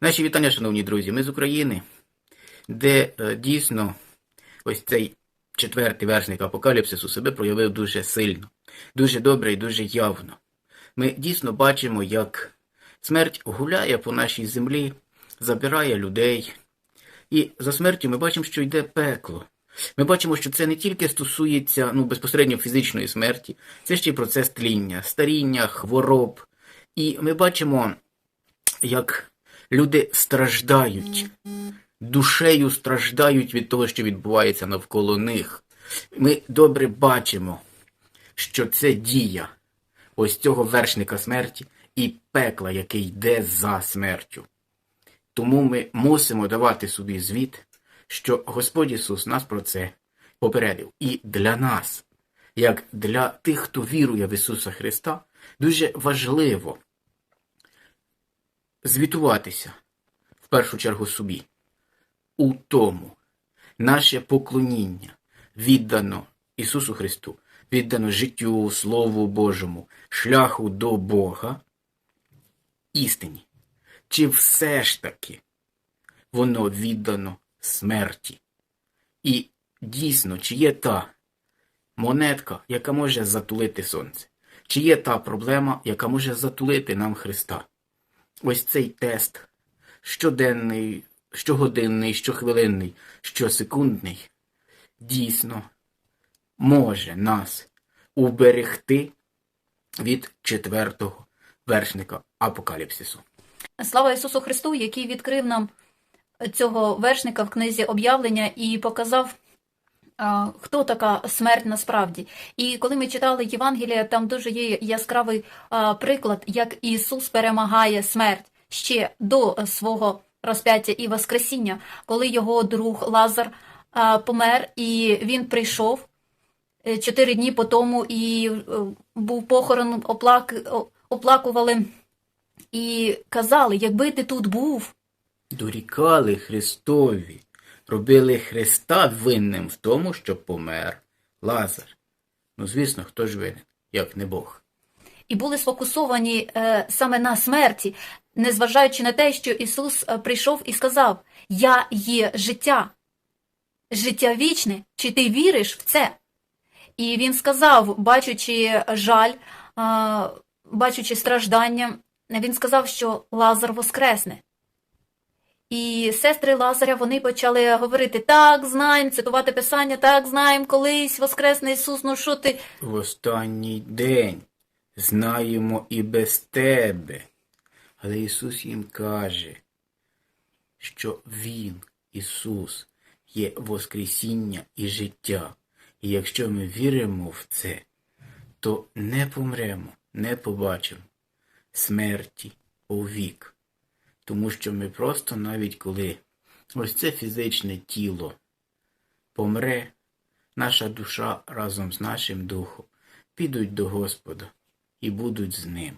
Наші вітання, шановні друзі. Ми з України, де е, дійсно ось цей четвертий вершник апокаліпсису себе проявив дуже сильно, дуже добре і дуже явно. Ми дійсно бачимо, як смерть гуляє по нашій землі, забирає людей. І за смертю ми бачимо, що йде пекло. Ми бачимо, що це не тільки стосується ну, безпосередньо фізичної смерті, це ще й процес тління, старіння, хвороб. І ми бачимо, як люди страждають, душею страждають від того, що відбувається навколо них. Ми добре бачимо, що це дія ось цього вершника смерті і пекла, яке йде за смертю. Тому ми мусимо давати собі звіт, що Господь Ісус нас про це попередив. І для нас, як для тих, хто вірує в Ісуса Христа, дуже важливо звітуватися в першу чергу собі. У тому наше поклоніння віддано Ісусу Христу, віддано життю, Слову Божому, шляху до Бога, істині. Чи все ж таки воно віддано смерті? І дійсно, чи є та монетка, яка може затулити сонце? Чи є та проблема, яка може затулити нам Христа? Ось цей тест щоденний, щогодинний, щохвилинний, щосекундний, дійсно може нас уберегти від четвертого вершника апокаліпсису. Слава Ісусу Христу, який відкрив нам цього вершника в книзі об'явлення і показав, хто така смерть насправді. І коли ми читали Євангелія, там дуже є яскравий приклад, як Ісус перемагає смерть ще до свого розп'яття і Воскресіння, коли його друг Лазар помер, і він прийшов е, чотири дні по тому і е, був похорон, оплак, оплакували і казали, якби ти тут був, Дорікали Христові, робили Христа винним в тому, що помер Лазар. Ну, звісно, хто ж винен, як не Бог. і були сфокусовані е, саме на смерті, незважаючи на те, що Ісус е, прийшов і сказав: Я є життя, життя вічне, чи ти віриш в це? І він сказав, бачучи жаль, е, бачучи страждання, він сказав, що Лазар воскресне. І сестри Лазаря вони почали говорити: так, знаємо, цитувати Писання, так, знаємо, колись воскресне Ісус, ну що ти? В останній день знаємо і без тебе. Але Ісус їм каже, що Він, Ісус, є Воскресіння і життя. І якщо ми віримо в це, то не помремо, не побачимо смерті повік. Тому що ми просто навіть коли ось це фізичне тіло помре, наша душа разом з нашим духом підуть до Господа і будуть з ним.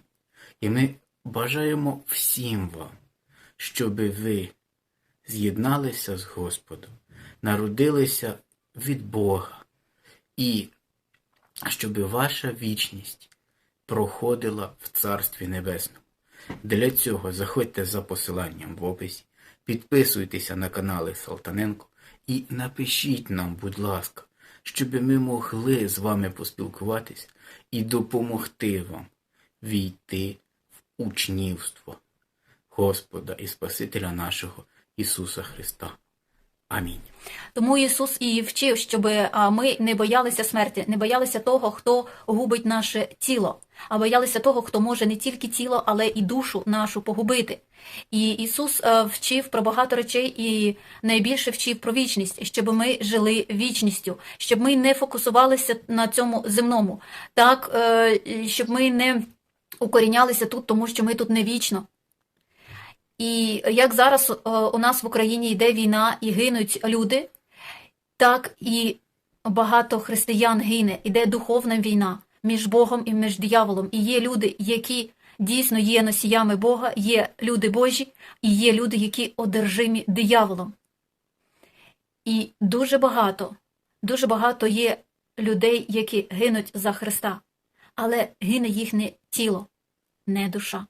І ми бажаємо всім вам, щоби ви з'єдналися з Господом, народилися від Бога, і щоби ваша вічність проходила в Царстві Небесному. Для цього заходьте за посиланням в описі, підписуйтеся на канали Салтаненко і напишіть нам, будь ласка, щоб ми могли з вами поспілкуватись і допомогти вам війти в учнівство Господа і Спасителя нашого Ісуса Христа. Амінь. Тому Ісус і вчив, щоб ми не боялися смерті, не боялися того, хто губить наше тіло, а боялися того, хто може не тільки тіло, але і душу нашу погубити. І Ісус е, вчив про багато речей і найбільше вчив про вічність, щоб ми жили вічністю, щоб ми не фокусувалися на цьому земному, так е, щоб ми не укорінялися тут, тому що ми тут не вічно. І як зараз е, у нас в Україні йде війна і гинуть люди, так і багато християн гине, іде духовна війна між Богом і між дияволом. І є люди, які дійсно є носіями Бога, є люди Божі, і є люди, які одержимі дияволом. І дуже багато, дуже багато є людей, які гинуть за Христа, але гине їхнє тіло, не душа.